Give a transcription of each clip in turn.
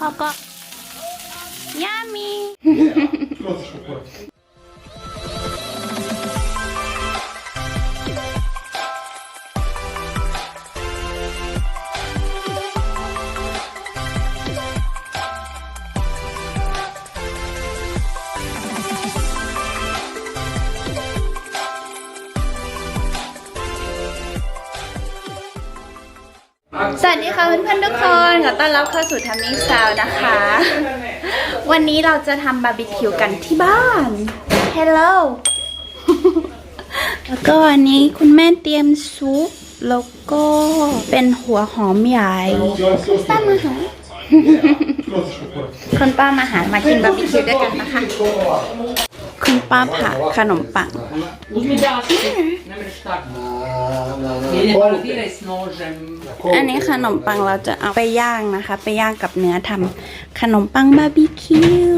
พ่อ วัสดีค่ะเพื่อนๆทุกคนขอต้อนรับเข้าสู่ทัมมิ่งซาวนะคะ วันนี้เราจะทำบาร์บีคิวกันที่บ้าน Hello แล้วก็อันนี้คุณแม่เตรียมซุปแล้วก็เป็นหัวหอมใหญ่ป้ามาหาคุณป้ามาหามากินบาร์บีคิวด้วยกันนะคะ คุณป้าผ่าขนมปัง Uzmi dati, ne mreš tako. Ide palatira s nožem. อันนี้ขนมปังเราจะเอาไปย่างนะคะ ไปย่างกับเนื้อทำขนมปังบาร์บีคิว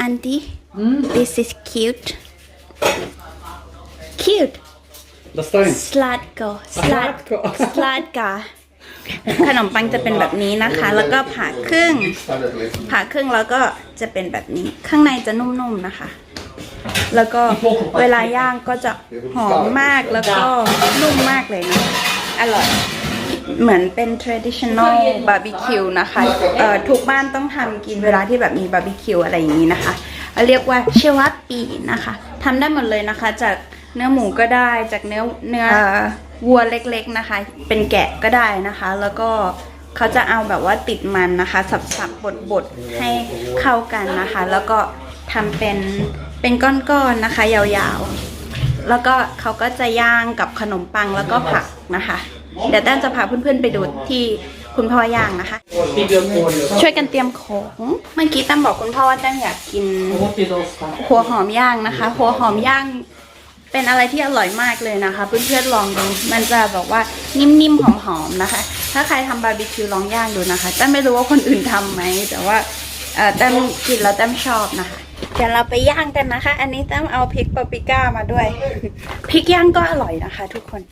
อันดี้ this is cute cute สลัดก็ slatko slatka ขนมปังจะเป็นแบบนี้นะคะ แล้วก็ผ่าครึ่ง ผ่าครึ่งแล้วก็จะเป็นแบบนี้ ข้างในจะนุ่มๆนะคะ แล้วก็เวลาย่างก็จะหอมมากแล้วก็นุ่มมากเลยนะ อร่อย เหมือนเป็น traditional barbecue นะคะเอ่อทุกบ้านต้องทำกินเวลาที่แบบมีบาร์บีคิวอะไรอย่างนี้นะคะ เรียกว่าเชวัตปีนะคะทำได้หมดเลยนะคะ จากเนื้อหมูก็ได้จากเนื้อเนื้อเอ่อวัวเล็กๆนะคะ เป็นแกะก็ได้นะคะ แล้วก็เขาจะเอาแบบว่าติดมันนะคะ สับๆบดๆให้เข้ากันนะคะ แล้วก็ทำเป็นเป็นก้อนๆนะคะ ยาวๆ แล้วก็เขาก็จะย่างกับขนมปังแล้วก็ผักนะคะ เดี๋ยวแต้มจะพาเพื่อนๆไปดูที่คุณพ่อย่างนะคะ ช่วยกันเตรียมของ เมื่อกี้แต้มบอกคุณพ่อว่าแต้มอยากกินหัวหอมย่างนะคะ หัวหอมย่างเป็นอะไรที่อร่อยมากเลยนะคะ เพื่อนๆลองดู มันจะแบบว่านิ่มๆหอมๆนะคะ ถ้าใครทำบาร์บีคิวลองย่างดูนะคะแต้มไม่รู้ว่าคนอื่นทำไหมแต่ว่าเออแต้มกินแล้วแต้มชอบนะคะเดี๋ยวเราไปย่างกันนะคะ อันนี้แต้มเอาพริกปาปริก้ามาด้วยพริกย่างก็อร่อยนะคะ ทุกคน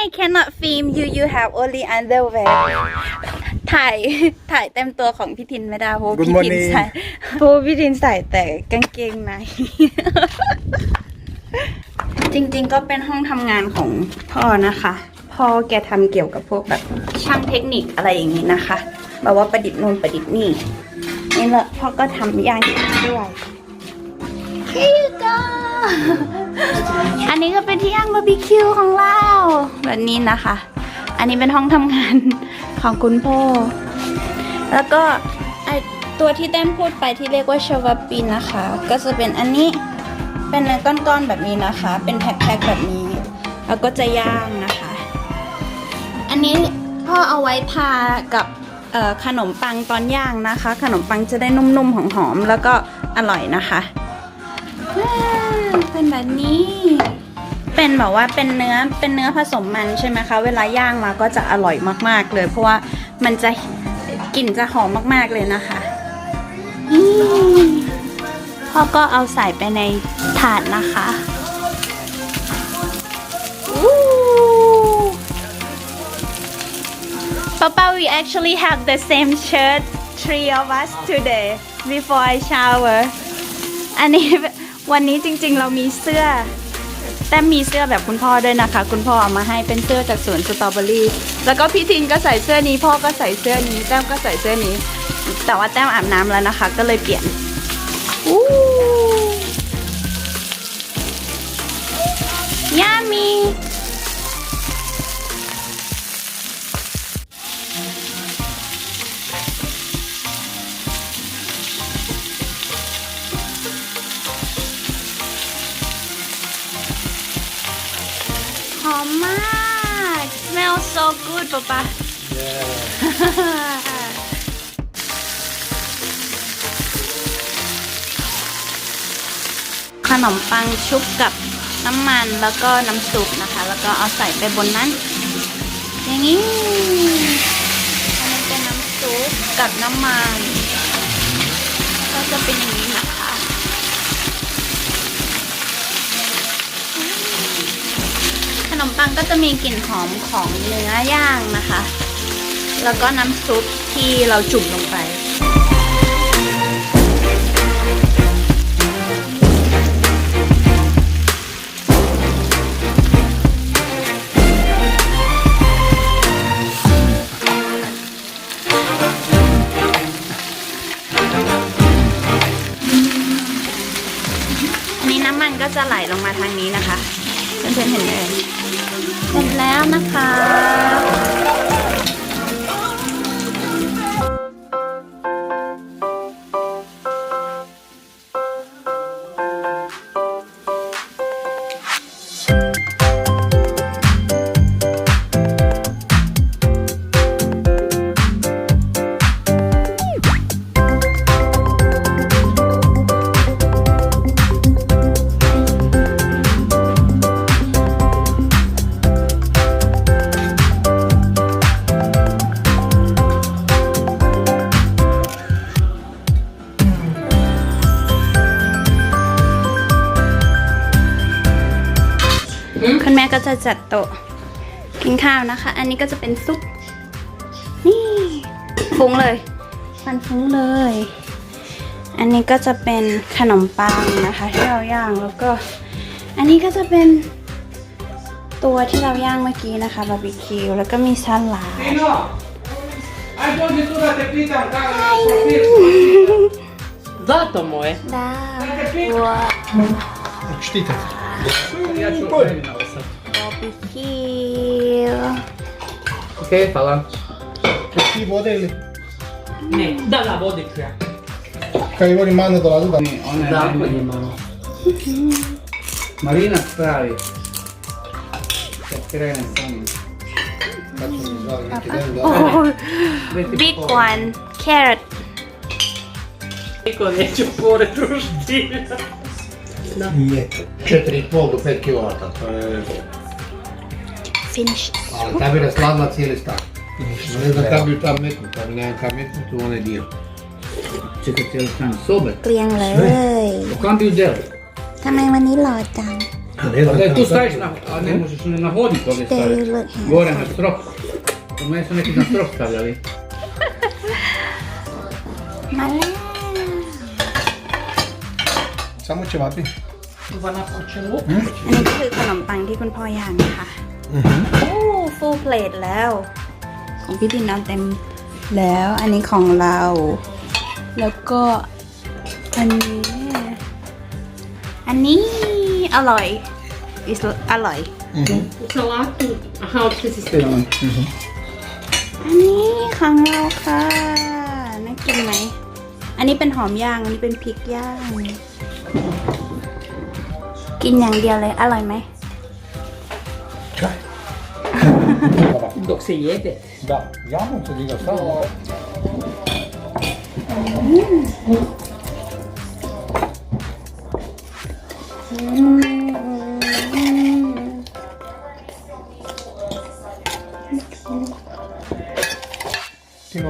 Hi cannot film you you have only underwear ถ่ายถ่ายเต็มตัวของพี่ทินไม่ได้เพราะว่า Good พี่ทิน morning ใส่เพราะว่าพี่ทินใส่แต่กางเกงใน จริงๆก็เป็นห้องทำงานของพ่อนะคะ พ่อแกทำเกี่ยวกับพวกแบบช่างเทคนิคอะไรอย่างนี้นะคะแบบว่าประดิษฐ์นู่นประดิษฐ์นี่นี่แหละพ่อก็ทำย่างด้วย Here you go อันนี้ก็เป็นที่ย่างบาร์บีคิวของเราแบบนี้นะคะ อันนี้เป็นห้องทำงานของคุณพ่อ แล้วก็ไอตัวที่แต้มพูดไปที่เรียกว่าชาวาปินนะคะ ก็จะเป็นอันนี้เป็นเนื้อก้อนๆแบบนี้นะคะ เป็นแพ็คๆแบบนี้ แล้วก็จะย่างนะคะ อันนี้พ่อเอาไว้ทากับขนมปังตอนย่างนะคะ ขนมปังจะได้นุ่มๆหอมๆแล้วก็อร่อยนะคะ เป็นแบบนี้ เป็นแบบว่าเป็นเนื้อเป็นเนื้อผสมมันใช่ไหมคะ เวลาย่างมาก็จะอร่อยมาก ๆ เลย เพราะว่ามันจะกลิ่นจะหอมมาก ๆ เลยนะคะนี่พ่อก็เอาใส่ไปในถาดนะคะอู้ Papa we actually have the same shirt three of us today before I shower อันนี้ วันนี้จริงๆ เรามีเสื้อ แต่มีเสื้อแบบคุณพ่อด้วยนะคะ คุณพ่อเอามาให้เป็นเสื้อจากสวนสตรอเบอรี่ แล้วก็พี่ทินก็ใส่เสื้อนี้ พ่อก็ใส่เสื้อนี้แต้มก็ใส่เสื้อนี้ แต่ว่าแต้มอาบน้ำแล้วนะคะ ก็เลยเปลี่ยนอู้ยามี smell so good ป๊าป๊า ขนมปังชุบกับน้ำมันแล้วก็น้ำซุปนะคะ แล้วก็เอาใส่ไปบนนั้น อย่างนี้อันนี้เป็นน้ำซุปกับน้ำมัน ก็จะเป็นอย่างนี้นะ นมปังก็จะมีกลิ่นหอมของเนื้อย่างนะคะ แล้วก็น้ำซุปที่เราจุ่มลงไปอันนี้น้ำมันก็จะไหลลงมาทางนี้นะคะ เพื่อนๆเห็นเลยเสร็จแล้วนะคะ จะจัดโต๊ะกินข้าวนะคะ อันนี้ก็จะเป็นซุป นี่ฟุ้งเลยมันฟุ้งเลย อันนี้ก็จะเป็นขนมปังนะคะที่เราย่างแล้วก็ อันนี้ก็จะเป็นตัวที่เราย่างเมื่อกี้นะคะบาร์บีคิวแล้วก็มีสลัด Tino, addirittura te pita un cavolo Dato mo eh. ดาวว้า Cattivo. Ok, fa fala. Cattivo deli. Ne, da lavo di crea. Carico voi mano dalla lupa. Ne, on è di mano. Marina spravi. Perché ne? Oh, big one, carrot. Neću No. društine. Nije. Četiri poco perché do pet kilovata perché ora. finish Allora, capire sladla cijeli stak. Non je da kabi tam metnut, ali nemam kam metnut, to onaj dio. Čekaj, cijeli stan sobe. เกลียงเลย U cambio deli. ทำไมวันนี้หล่อจัง A ne Pa znam daj, tu kam staviš na, a ne možeš ni na hodnik ovdje They staviti. look handsome. Gore na strop. Kod mene su neki na strop stavljali. มาแล้ว Samo će vati. Va na počelu. อันนี้ก็คือขนมปังที่คุณพ่อย่างนะคะ โอ้ฟูลเพลทแล้ว ของพี่ดินเอาเต็มแล้วอันนี้ของเรา แล้วก็อันนี้ อันนี้อร่อย is อร่อย Salato. Aha, od sve sistema. อันนี้ของเราค่ะน่ากินไหม อันนี้เป็นหอมย่าง อันนี้เป็นพริกย่าง กินอย่างเดียวเลย อร่อยไหม Dok se jede. Da, samo...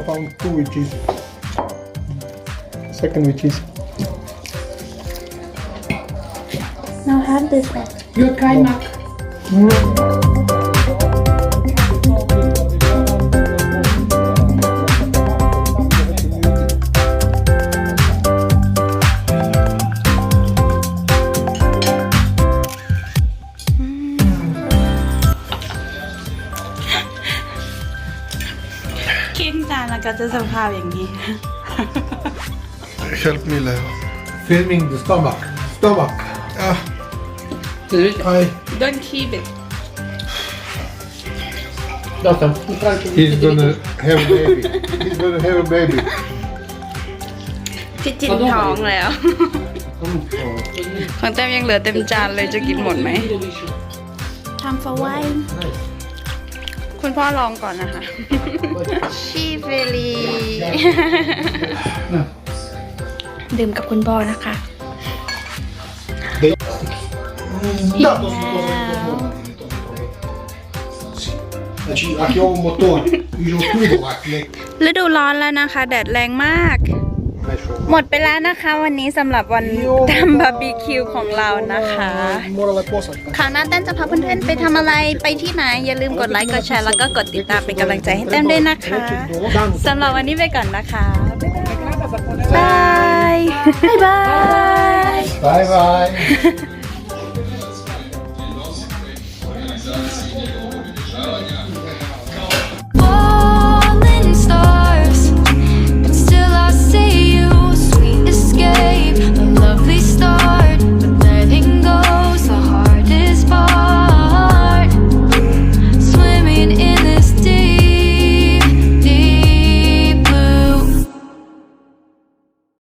Found two which is second which is Now have this one. Your kaimak. Mm. กินจานแล้วก็จะสภาพอย่างนี้ help me Leo filming the stomach stomach ah I Don't keep it Dosta. he's gonna have a baby he's gonna have a baby พี่จินท้องแล้ว ของแต้มยังเหลือเต็มจานเลยจะกินหมดไหมทำ for wine คุณพ่อลองก่อนนะคะ ชีเฟลีดื่มกับคุณพ่อนะคะ Da, to su to, to, to, Znači, ako je ovo motor, iđe u klubu ovak neki. ฤดูร้อนแล้วนะคะ แดดแรงมาก หมดไปแล้วนะคะวันนี้สำหรับวันทำบาร์บีคิวของเรานะคะ Mora la cosa. คราวหน้าแต้มจะพาเพื่อนๆไปทำอะไรไปที่ไหน อย่าลืมกดไลค์กดแชร์แล้วก็กดติดตามเป็นกำลังใจให้แต้มด้วยนะคะสำหรับวันนี้ไปก่อนนะคะบายบายบาย Bye bye.